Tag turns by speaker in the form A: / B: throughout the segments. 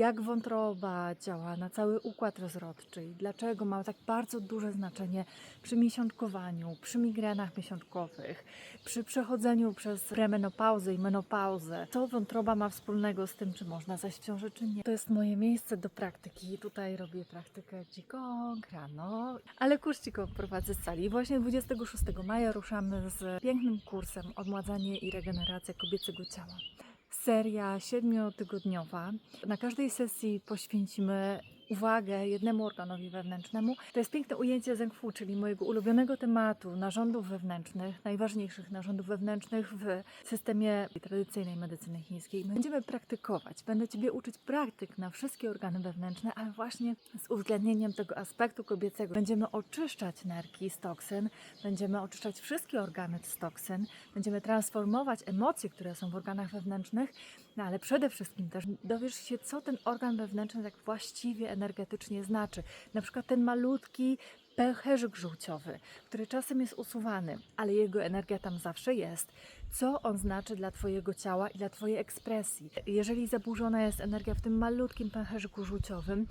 A: jak wątroba działa na cały układ rozrodczy i dlaczego ma tak bardzo duże znaczenie przy miesiączkowaniu, przy migrenach miesiączkowych, przy przechodzeniu przez premenopauzę i menopauzę. Co wątroba ma wspólnego z tym, czy można zajść w ciąży, czy nie. To jest moje miejsce do praktyki. Tutaj robię praktykę Qigong rano, ale kurs Qigong prowadzę z sali. Właśnie 26 maja ruszamy z pięknym kursem Odmładzanie i regeneracja kobiecego ciała. Seria siedmiotygodniowa. Na każdej sesji poświęcimy uwagę jednemu organowi wewnętrznemu. To jest piękne ujęcie Zeng Fu, czyli mojego ulubionego tematu narządów wewnętrznych, najważniejszych narządów wewnętrznych w systemie tradycyjnej medycyny chińskiej. Będziemy praktykować. Będę Ciebie uczyć praktyk na wszystkie organy wewnętrzne, ale właśnie z uwzględnieniem tego aspektu kobiecego. Będziemy oczyszczać nerki z toksyn, będziemy oczyszczać wszystkie organy z toksyn, będziemy transformować emocje, które są w organach wewnętrznych, no ale przede wszystkim też dowiesz się, co ten organ wewnętrzny tak właściwie energetycznie znaczy. Na przykład ten malutki pęcherzyk żółciowy, który czasem jest usuwany, ale jego energia tam zawsze jest. Co on znaczy dla Twojego ciała i dla Twojej ekspresji? Jeżeli zaburzona jest energia w tym malutkim pęcherzyku żółciowym,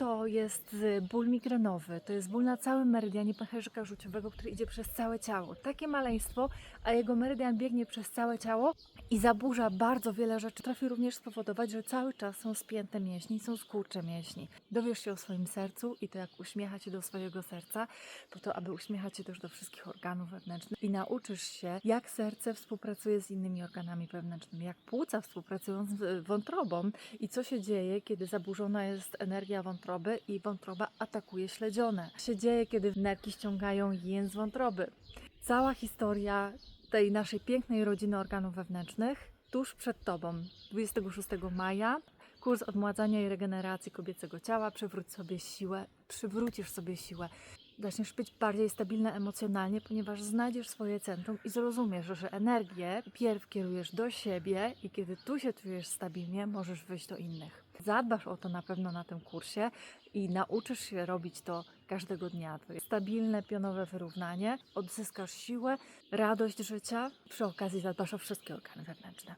A: to jest y, ból migrenowy, to jest ból na całym meridianie pęcherzyka żółciowego, który idzie przez całe ciało. Takie maleństwo, a jego meridian biegnie przez całe ciało i zaburza bardzo wiele rzeczy. Trafi również spowodować, że cały czas są spięte mięśni, są skurcze mięśni. Dowiesz się o swoim sercu i to jak uśmiechać się do swojego serca, po to, aby uśmiechać się też do wszystkich organów wewnętrznych i nauczysz się, jak serce współpracuje z innymi organami wewnętrznymi, jak płuca współpracują z y, wątrobą i co się dzieje, kiedy zaburzona jest energia wątroby i wątroba atakuje śledzione. Co się dzieje, kiedy nerki ściągają jen z wątroby. Cała historia tej naszej pięknej rodziny organów wewnętrznych tuż przed Tobą. 26 maja kurs odmładzania i regeneracji kobiecego ciała. Przywróć sobie siłę, przywrócisz sobie siłę. Zaczniesz być bardziej stabilna emocjonalnie, ponieważ znajdziesz swoje centrum i zrozumiesz, że energię pierw kierujesz do siebie i kiedy tu się czujesz stabilnie, możesz wyjść do innych. Zadbasz o to na pewno na tym kursie i nauczysz się robić to każdego dnia. To jest stabilne, pionowe wyrównanie, odzyskasz siłę, radość życia, przy okazji zadbasz o wszystkie organy wewnętrzne.